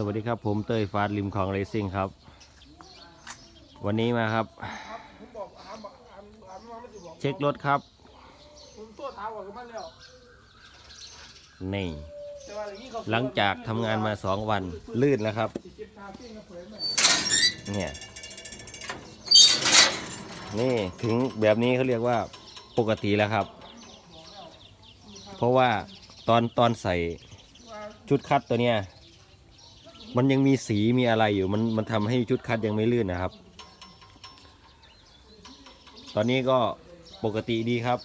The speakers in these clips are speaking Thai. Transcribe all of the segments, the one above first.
สวัสดีครับผมเตยฟาดริมคลองเรซิ่งครับ วันนี้มาครับ เช็ครถครับนี่หลังจากทำงานมาสองวันลื่นแล้วครับ เนี่ยนี่ถึงแบบนี้เขาเรียกว่าปกติแล้วครับ เพราะว่าตอนตอนใส่ชุดคัดตัวเนี้ย มันยังมีสีมีอะไรอยู่มันมันทำให้ชุดคัดยังไม่ลื่นนะครับ ตอนนี้ก็ปกติดีครับ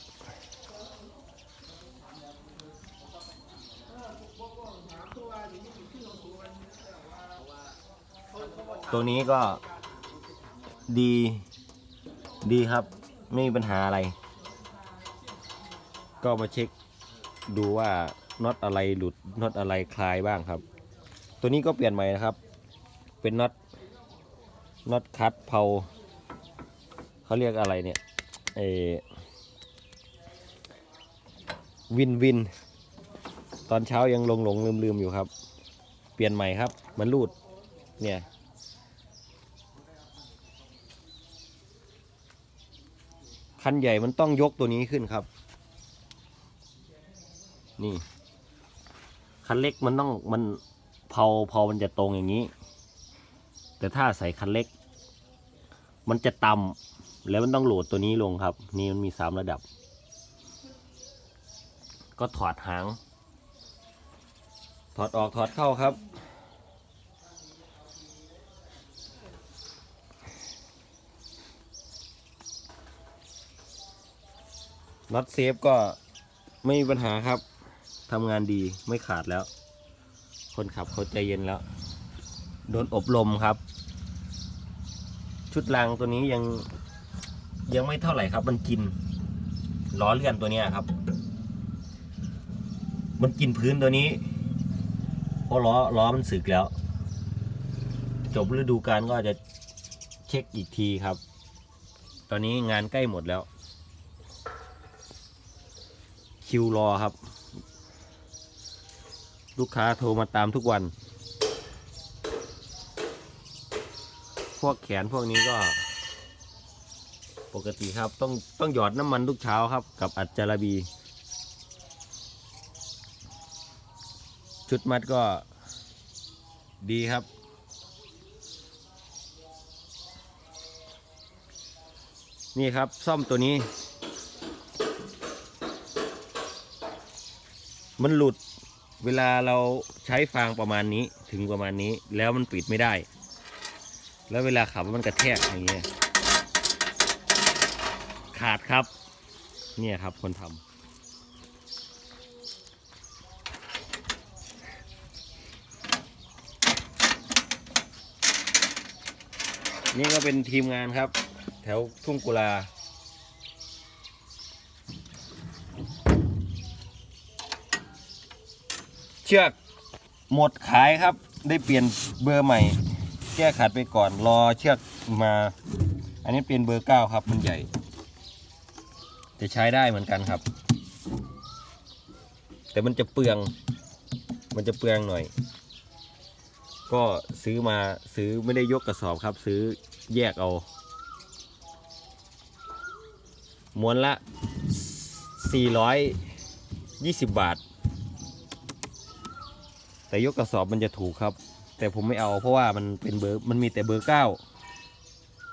ตัวนี้ก็ดีดีครับ ไม่มีปัญหาอะไร ก็มาเช็คดูว่าน็อตอะไรหลุดน็อตอะไรคลายบ้างครับ ตัวนี้ก็เปลี่ยนใหม่นะครับ เป็นน็อตน็อตคัดเพาเขาเรียกอะไรเนี่ยเอวินวิน ตอนเช้ายังหลงหลงลืมลืมอยู่ครับ เปลี่ยนใหม่ครับ มันรูด เนี่ย คันใหญ่มันต้องยกตัวนี้ขึ้นครับ นี่ คันเล็กมันต้องมัน เผาเผามันจะตรงอย่างนี้ แต่ถ้าใส่คันเล็ก มันจะต่ำแล้วมันต้องโหลดตัวนี้ลงครับ นี่มันมีสามระดับ ก็ถอดหาง ถอดออกถอดเข้าครับน็อตเซฟก็ไม่มีปัญหาครับทำงานดีไม่ขาดแล้ว คนขับเขาใจเย็นแล้ว โดนอบรมครับ ชุดรางตัวนี้ยังยังไม่เท่าไหร่ครับ มันกินล้อเลื่อนตัวนี้ครับ มันกินพื้นตัวนี้เพราะล้อล้อมันสึกแล้ว จบฤดูกาลก็จะเช็คอีกทีครับ ตอนนี้งานใกล้หมดแล้ว คิวรอครับ ลูกค้าโทรมาตามทุกวัน พวกแขนพวกนี้ก็ ปกติครับ ต้องต้องหยอดน้ำมันทุกเช้าครับ กับอัจจาระบี ชุดมัดก็ดีครับ นี่ครับซ่อมตัวนี้ มันหลุด เวลาเราใช้ฟางประมาณนี้ถึงประมาณนี้แล้วมันปิดไม่ได้ แล้วเวลาขับมันกระแทกอย่างเงี้ยขาดครับ เนี่ยครับคนทำนี่ก็เป็นทีมงานครับ แถวทุ่งกุลา เชือกหมดขายครับ ได้เปลี่ยนเบอร์ใหม่ แก้ขัดไปก่อนรอเชือกมา อันนี้เป็นเบอร์เก้าครับ มันใหญ่จะใช้ได้เหมือนกันครับ แต่มันจะเปลือง มันจะเปลืองหน่อย ก็ซื้อมาซื้อไม่ได้ยกกระสอบครับ ซื้อแยกเอาม้วนละ 420 บาท แต่ยกกระสอบมันจะถูกครับ แต่ผมไม่เอาเพราะว่ามันเป็นเบอร์มันมีแต่เบอร์เก้า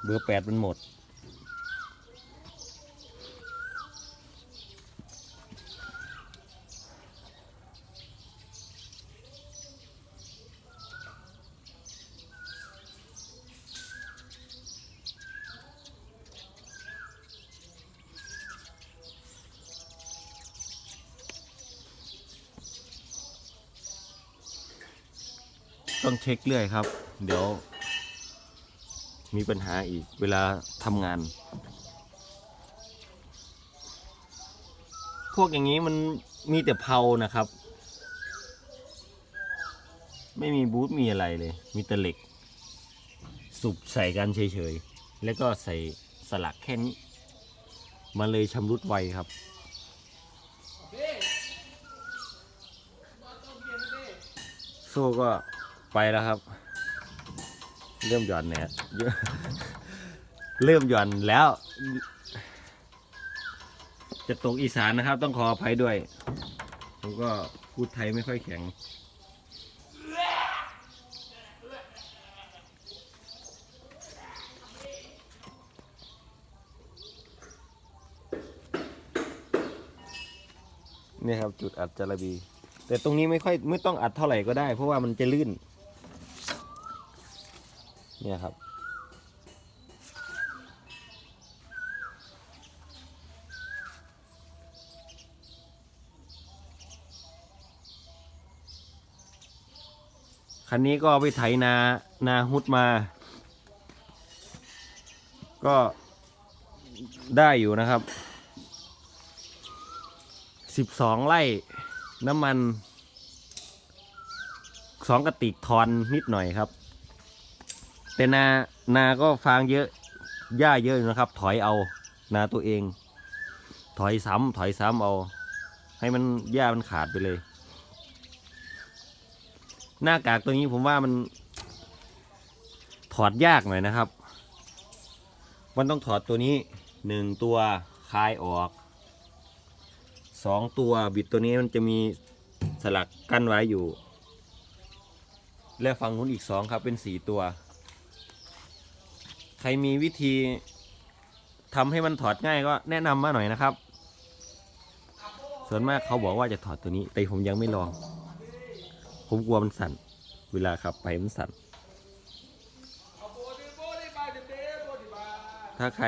เบอร์แปดมันหมด ต้องเช็คเรื่อยครับ เดี๋ยว มีปัญหาอีกเวลาทำงาน พวกอย่างนี้มันมีแต่เพานะครับ ไม่มีบูทมีอะไรเลย มีแต่เหล็ก สุบใส่กันเฉยๆ แล้วก็ใส่สลักแค่นี้ มันเลยชำรุดไวครับโซ่ก็ ไปแล้วครับ เริ่มหย่อนเนี่ยเริ่มหย่อนแล้ว จะตกอีสานนะครับ ต้องขออภัยด้วยผมก็พูดไทยไม่ค่อยแข็ง นี่ครับจุดอัดจระบี แต่ตรงนี้ไม่ค่อยไม่ต้องอัดเท่าไหร่ก็ได้ เพราะว่ามันจะลื่น เนี่ยครับ คันนี้ก็ไปไถนา นาฮุดมา ก็ได้อยู่นะครับสิบสองไร่น้ำมันสองกระติกทอนนิดหน่อยครับ แต่นานาก็ฟางเยอะหญ้าเยอะอยู่นะครับ ถอยเอานาตัวเอง ถอยซ้ำถอยซ้ำเอา ให้มันหญ้ามันขาดไปเลย หน้ากากตัวนี้ผมว่ามันถอดยากหน่อยนะครับ มันต้องถอดตัวนี้หนึ่งตัวคลายออกสองตัวบิดตัวนี้มันจะมีสลักกั้นไว้อยู่ และฝั่งนู้นอีกสองครับเป็นสี่ตัว ใครมีวิธีทำให้มันถอดง่ายก็แนะนำมาหน่อยนะครับ ส่วนมากเขาบอกว่าจะถอดตัวนี้ แต่ผมยังไม่ลอง ผมกลัวมันสั่น เวลาขับไปมันสั่น ถ้าใคร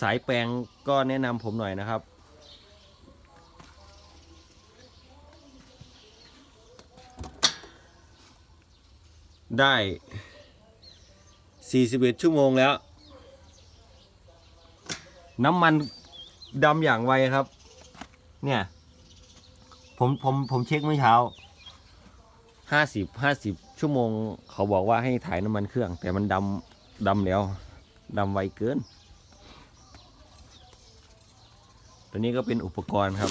สายแปลงก็แนะนำผมหน่อยนะครับได้ 41 ชั่วโมงแล้ว น้ำมันดำอย่างไวครับ เนี่ย ผมผมผมเช็คเมื่อเช้าห้าสิบห้าสิบชั่วโมง เขาบอกว่าให้ถ่ายน้ำมันเครื่อง แต่มันดำดำแล้วดำไวเกิน ตัวนี้ก็เป็นอุปกรณ์ครับ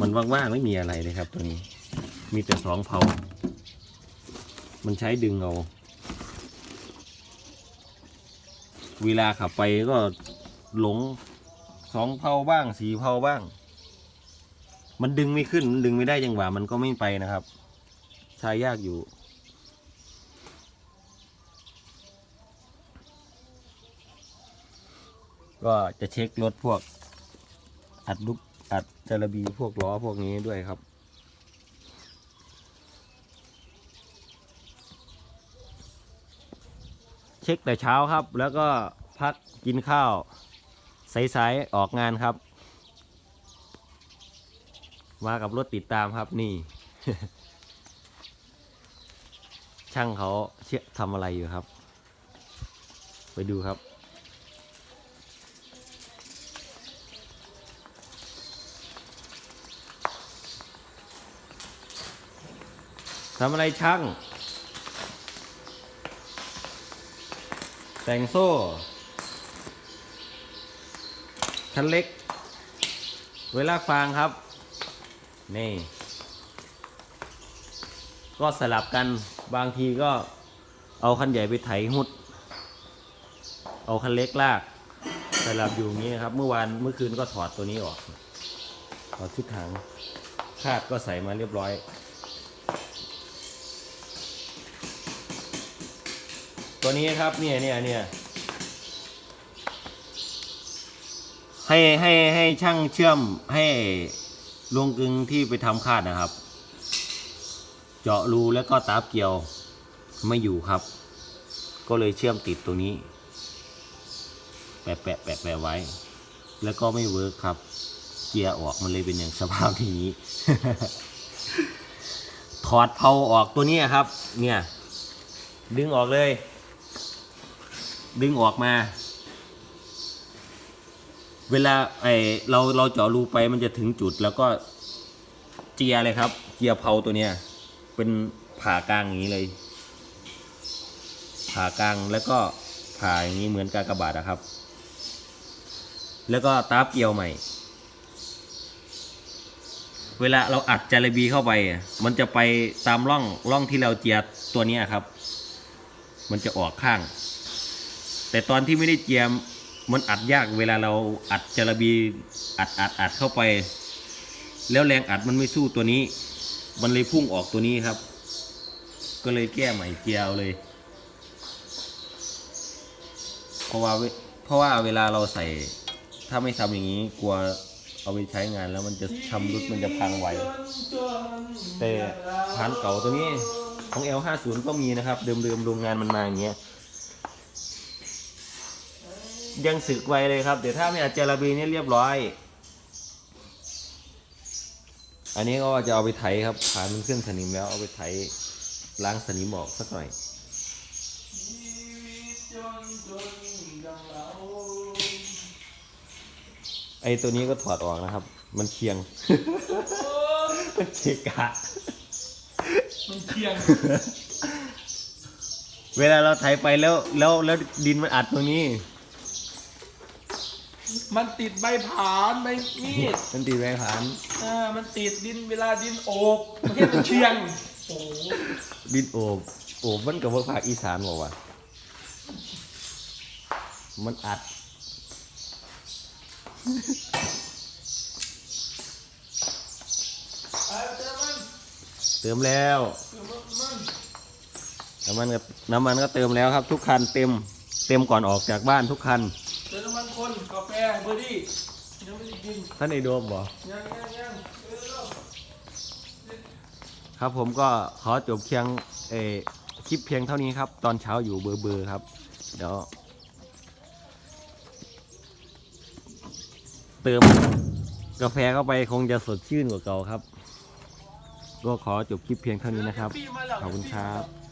มันว่างๆไม่มีอะไรเลยครับตัวนี้ มีแต่สองเผา มันใช้ดึงเอา เวลาขับไปก็หลงสองเผาบ้างสีเผาบ้าง มันดึงไม่ขึ้นดึงไม่ได้จังหวะมันก็ไม่ไปนะครับ ใช้ยากอยู่ ก็จะเช็ครถพวกอัดลูกอัดจระบีพวกล้อพวกนี้ด้วยครับ เช็คแต่เช้าครับ แล้วก็พักกินข้าวสายๆออกงานครับ มากับรถติดตามครับนี่ ช่างเขาเชื่อทำอะไรอยู่ครับ ไปดูครับทำอะไรช่าง แต่งโซ่ คันเล็ก เวลาฟางครับ นี่ ก็สลับกันบางทีก็เอาคันใหญ่ไปไถหุด เอาคันเล็กลากสลับอยู่อย่างนี้นะครับ เมื่อวานเมื่อคืนก็ถอดตัวนี้ออกถอดชุดถังคาดก็ใส่มาเรียบร้อย ตัวนี้ครับเนี่ยเนี่ยเนี่ยให้ให้ให้ช่างเชื่อมให้ลวงกึงที่ไปทำคาดนะครับ เจาะรูแล้วก็ตาบเกี่ยวไม่อยู่ครับ ก็เลยเชื่อมติดตัวนี้ แปะแปะแปะแปะไว้ แล้วก็ไม่เวิร์กครับ เกียร์ออกมันเลยเป็นอย่างสภาพนี้ ถอดเพลาออกตัวนี้ครับ เนี่ย ดึงออกเลย ดึงออกมา เวลาไอเราเราเจาะรูไปมันจะถึงจุดแล้วก็เจียเลยครับ เจียเพลาตัวเนี้ยเป็นผ่ากลางอย่างนี้เลย ผ่ากลางแล้วก็ผ่าอย่างนี้เหมือนกากบาทนะครับ แล้วก็ตาบเกียวใหม่ เวลาเราอัดจาระบีเข้าไป มันจะไปตามร่องร่องที่เราเจียตัวนี้ครับ มันจะออกข้าง แต่ตอนที่ไม่ได้เจียมมันอัดยากเวลาเราอัดจาระบีอัดอัดอัดเข้าไป แล้วแรงอัดมันไม่สู้ตัวนี้ มันเลยพุ่งออกตัวนี้ครับ ก็เลยแก้ใหม่เจียวเลย เพราะว่าเวเพราะว่าเวลาเราใส่ถ้าไม่ทำอย่างนี้กลัวเอาไปใช้งานแล้วมันจะชำรุดมันจะพังไวแต่ฐานเก่าตัวนี้ของ L50 ก็มีนะครับ เดิมๆโรงงานมันมาอย่างเงี้ย ยังสึกไวเลยครับ เดี๋ยวถ้าไม่อัดเจลาบีเนี่ยเรียบร้อย อันนี้ก็จะเอาไปไถครับฐานมันขึ้นสนิมแล้วเอาไปไถล้างสนิมออกสักหน่อยไอ้ตัวนี้ก็ถอดออกนะครับ มันเคียงมันเชกะมันเคียง เวลาเราไถไปแล้วแล้วแล้วดินมันอัดตรงนี้ มันติดใบผานใบมีดมันตีแรงผ่านอ่ามันติดดินเวลาดินโอบมันเรียกมันเชียงโอ้โหดินโอบโอบมันกับว่าภาคอีสานบอกว่ามันอัดไอ้เจ้ามันเติมแล้วคือมันมันน้ำมันก็น้ำมันก็เติมแล้วครับ ทุกคันเต็ม เต็มก่อนออกจากบ้านทุกคันเติมน้ำมันคนกาแฟ เบอร์ดี้ยังไม่ได้กินท่านไอโดมบอกยังยังยังเออครับผมก็ขอจบเพียงเออคลิปเพียงเท่านี้ครับ ตอนเช้าอยู่เบอร์เบอร์ครับ เดี๋ยว เติมกาแฟเข้าไปคงจะสดชื่นกว่าเก่าครับ ก็ขอจบคลิปเพียงเท่านี้นะครับปีมาแล้วขอบคุณครับ